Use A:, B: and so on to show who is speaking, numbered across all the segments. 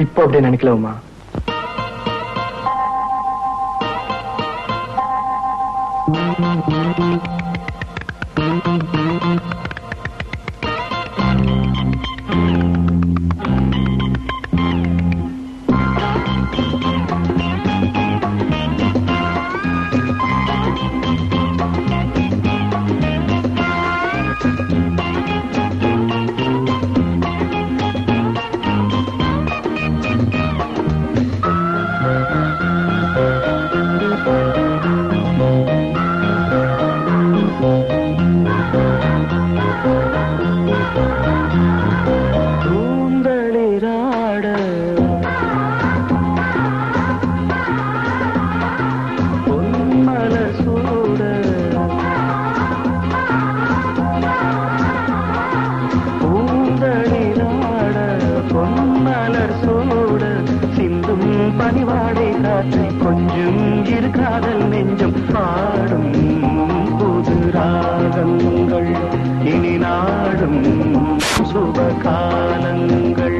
A: தப்பு அப்படி நினைக்கல உமா தூந்தளிராட பனிவாடை காற்று கொஞ்சம் இரு காதல் நெஞ்சம் பாடும் புது ராகங்கள். இனி நாடும் சுப காலங்கள்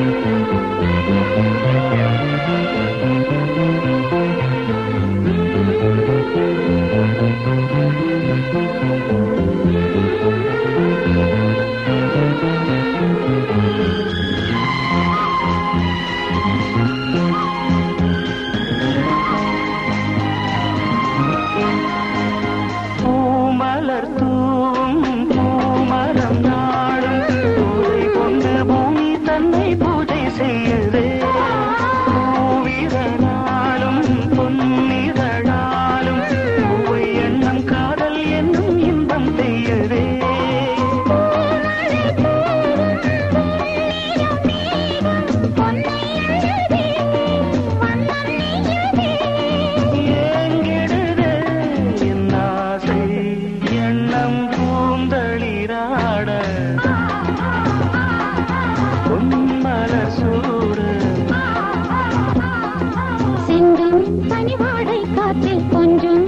A: Thank you. வாடை காற்றில் கொஞ்சம்